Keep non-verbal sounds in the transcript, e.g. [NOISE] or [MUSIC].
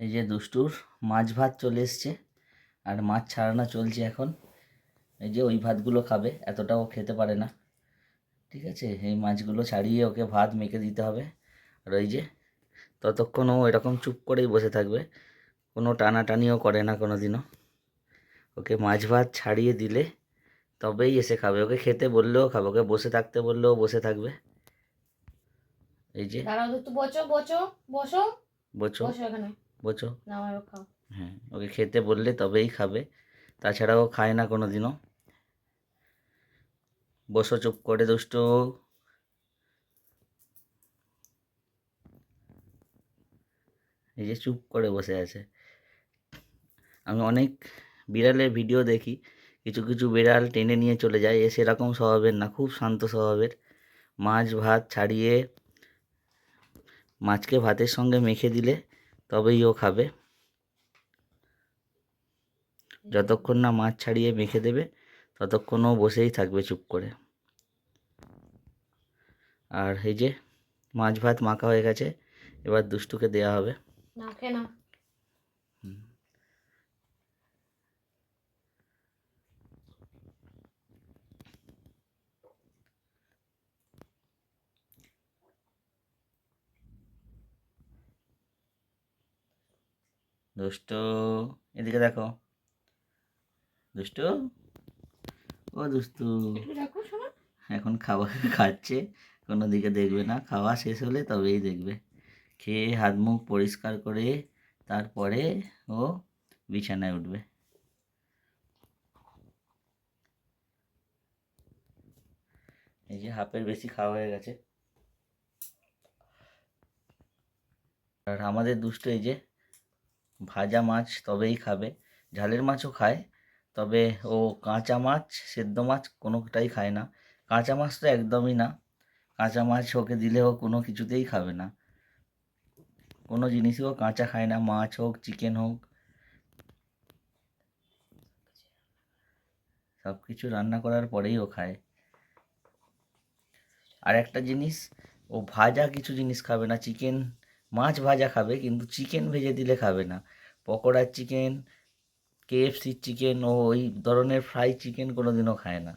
এই যে দুষ্টুর মাছ ভাত চলে এসছে আর মাছ ছাড়ানো চলছে এখন। এই যে ওই ভাতগুলো খাবে এতটাও খেতে পারে না। ঠিক আছে এই মাছগুলো ছাড়িয়ে ওকে ভাত মেখে দিতে হবে। আর ওই যে ততক্ষণ ও এরকম চুপ করেই বসে থাকবে। কোনো টানাটানিও করে না কোনো দিনও ওকে মাছ ভাত ছাড়িয়ে দিলে তবেই এসে খাবে। ওকে খেতে বললেও খাবে ওকে বসে থাকতে বললেও বসে থাকবে। এই যে দাঁড়াও একটু বসো বসো। বসো। বসো এখানে। বোঝো? না আমার খাও। হ্যাঁ ওকে খেতে বললে তবেই খাবে। তাছাড়া ও খায় না কোনো দিনও বসো চুপ করে দুষ্ট। এই যে চুপ করে বসে আছে। আমি অনেক বিড়ালের ভিডিও দেখি। কিছু কিছু বিড়াল টেনে নিয়ে চলে যায়। এ সেরকম স্বভাবের না খুব শান্ত স্বভাবের। মাছ ভাত ছাড়িয়ে মাছকে ভাতের সঙ্গে মেখে দিলে তবেই ও খাবে। যতক্ষণ না মাছ ছাড়িয়ে মেখে দেবে ততক্ষণ ও বসেই থাকবে চুপ করে। আর এই যে মাছ ভাত মাখা হয়ে গেছে এবার দুষ্টুকে দেয়া হবে। না না দুষ্টু এদিকে দেখো। দুষ্টু? ও দুষ্টু। এখন খাবার [LAUGHS] খাচ্ছে কোনো দিকে দেখবে না। খাওয়া শেষ হলে তবেই দেখবে। খেয়ে হাত মুখ পরিষ্কার করে তারপরে ও বিছানায় উঠবে। এই যে হাফের বেশি খাওয়া হয়ে গেছে। আর আমাদের দুষ্ট এই যে ভাজা মাছ তবেই খাবে। ঝালের মাছও খায়, তবে ও কাঁচা মাছ, সেদ্ধ মাছ কোনোটাই খায় না। কাঁচা মাছ তো একদমই না। কাঁচা মাছ ওকে দিলেও কোনো কিছুতেই খাবে না। কোনো জিনিসই ও কাঁচা খায় না, মাছ হোক, চিকেন হোক। সব কিছু রান্না করার পরেই ও খায়। আর একটা জিনিস, ও ভাজা কিছু জিনিস খাবে না। চিকেন মাছ ভাজা খাবে, কিন্তু চিকেন ভেজে দিলে খাবে না। পকোড়ার চিকেন কেএফসির চিকেন ও ওই ধরনের ফ্রাই চিকেন কোনো দিনও খায় না।